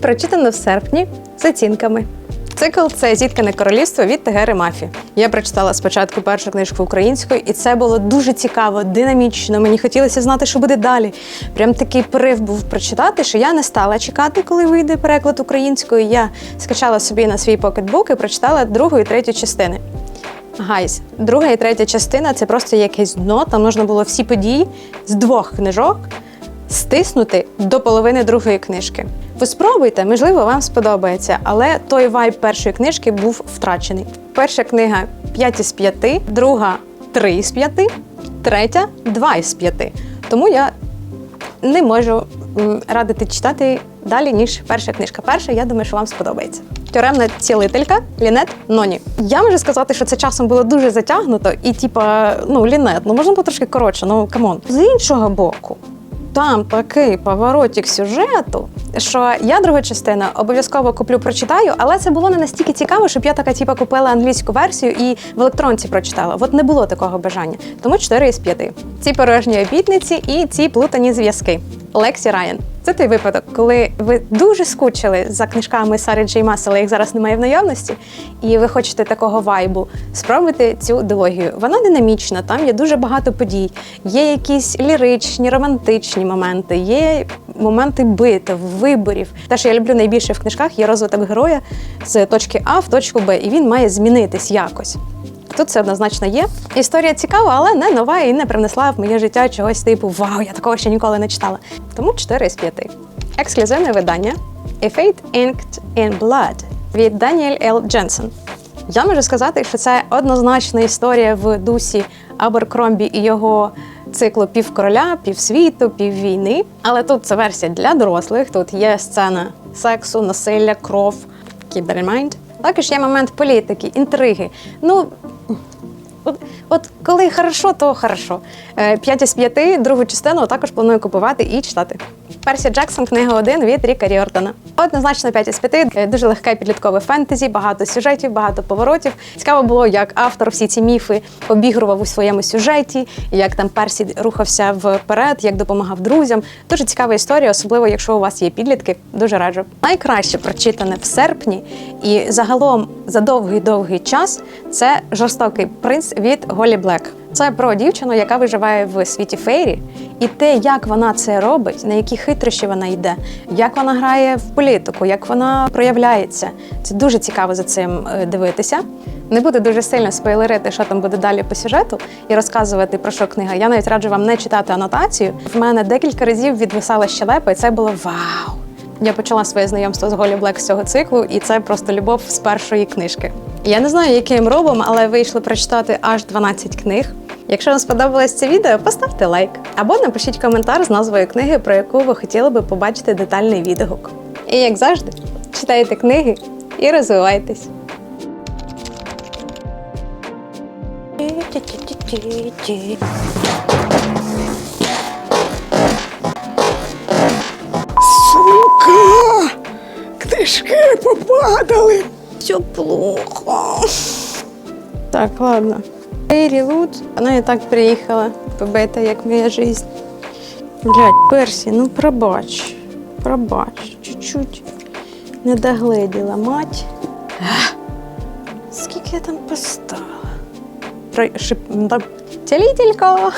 Прочитано в серпні з оцінками. Цикл це зіткане королівство від Тегери Мафі. Я прочитала спочатку першу книжку українською, і це було дуже цікаво, динамічно. Мені хотілося знати, що буде далі. Прям такий порив був прочитати, що я не стала чекати, коли вийде переклад українською. Я скачала собі на свій покетбук і прочитала другу і третю частини. Гайз, друга і третя частина це просто якесь дно. Там можна було всі події з двох книжок стиснути до половини другої книжки. Ви спробуйте, можливо, вам сподобається, але той вайб першої книжки був втрачений. Перша книга 5 із 5, друга 3 із 5, третя 2 із 5. Тому я не можу радити читати далі, ніж перша книжка. Перша, я думаю, що вам сподобається. Тюремна цілителька Лінет Ноні. Я можу сказати, що це часом було дуже затягнуто, і типа, ну, Лінет, ну можна було трошки коротше, ну камон. З іншого боку, там такий поворотик сюжету, що я другу частину обов'язково куплю, прочитаю, але це було не настільки цікаво, щоб я така типа купила англійську версію і в електронці прочитала. От не було такого бажання. Тому 4 із 5. Ці порожні обітниці і ці плутані зв'язки. Лексі Райан. Це той випадок, коли ви дуже скучили за книжками Сари Джей Мас, їх зараз немає в наявності, і ви хочете такого вайбу. Спробуйте цю дилогію. Вона динамічна, там є дуже багато подій. Є якісь ліричні, романтичні моменти, є моменти битв, виборів. Те, що я люблю найбільше в книжках, є розвиток героя з точки А в точку Б, і він має змінитись якось. Тут це однозначно є. Історія цікава, але не нова і не привнесла в моє життя чогось типу Вау, я такого ще ніколи не читала. Тому 4 з 5. Ексклюзивне видання A Fate Inked in Blood від Даніель Л. Дженсен. Я можу сказати, що це однозначна історія в дусі Аберкромбі і його циклу півкороля, півсвіту, піввійни. Але тут це версія для дорослих. Тут є сцена сексу, насилля, кров. Keep that in mind. Також є момент політики, інтриги. Ну, От, от коли хорошо, то хорошо. Е, П'ять із п'яти, другу частину також планую купувати і читати. Персі Джексон, книга 1 від Ріка Ріортона. Однозначно 5 із 5. Е, Дуже легке підліткове фентезі, багато сюжетів, багато поворотів. Цікаво було, як автор всі ці міфи обігрував у своєму сюжеті, як там Персі рухався вперед, як допомагав друзям. Дуже цікава історія, особливо якщо у вас є підлітки. Дуже раджу. Найкраще прочитане в серпні і загалом за довгий-довгий час це жорстокий принц від Голі Блек. Це про дівчину, яка виживає в світі фейрі, і те, як вона це робить, на які хитрощі вона йде, як вона грає в політику, як вона проявляється. Це дуже цікаво за цим е, дивитися. Не буду дуже сильно спойлерити, що там буде далі по сюжету, і розказувати про що книга. Я навіть раджу вам не читати анотацію. В мене декілька разів відвисала щелепа, і це було вау! Я почала своє знайомство з Голі Блек з цього циклу, і це просто любов з першої книжки. Я не знаю, яким робом, але вийшло прочитати аж 12 книг. Якщо вам сподобалось це відео, поставте лайк або напишіть коментар з назвою книги, про яку ви хотіли би побачити детальний відгук. І як завжди, читайте книги і розвивайтесь. Книжки попадали. Все плохо. Так, ладно. Ейрі Луд, вона і так приїхала побита, як моя жизнь. Блядь, Персі, ну пробач. Пробач, чуть-чуть не догледіла мать. Ех, Скільки я там поставила? Про... Шип... да, Цілителька.